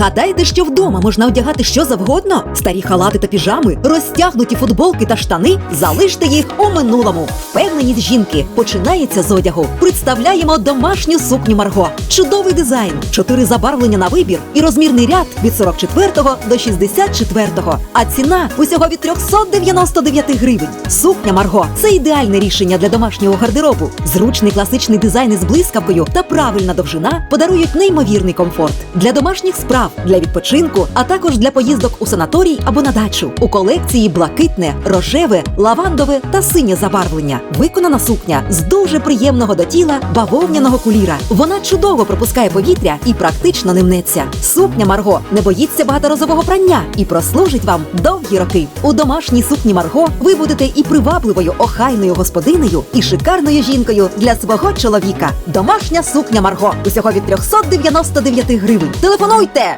Гадаєте, що вдома можна одягати що завгодно? Старі халати та піжами, розтягнуті футболки та штани. Залиште їх у минулому. Впевненість жінки починається з одягу. Представляємо домашню сукню Марго. Чудовий дизайн, чотири забарвлення на вибір і розмірний ряд від 44 до 64. А ціна усього від 399 гривень. Сукня Марго це ідеальне рішення для домашнього гардеробу. Зручний класичний дизайн із блискавкою та правильна довжина подарують неймовірний комфорт для домашніх справ, для відпочинку, а також для поїздок у санаторій або на дачу. У колекції блакитне, рожеве, лавандове та синє забарвлення. Виконана сукня з дуже приємного до тіла бавовняного куліра. Вона чудово пропускає повітря і практично не мнеться. Сукня Марго не боїться багаторазового прання і прослужить вам довгі роки. У домашній сукні Марго ви будете і привабливою охайною господинею, і шикарною жінкою для свого чоловіка. Домашня сукня Марго усього від 399 гривень. Телефонуйте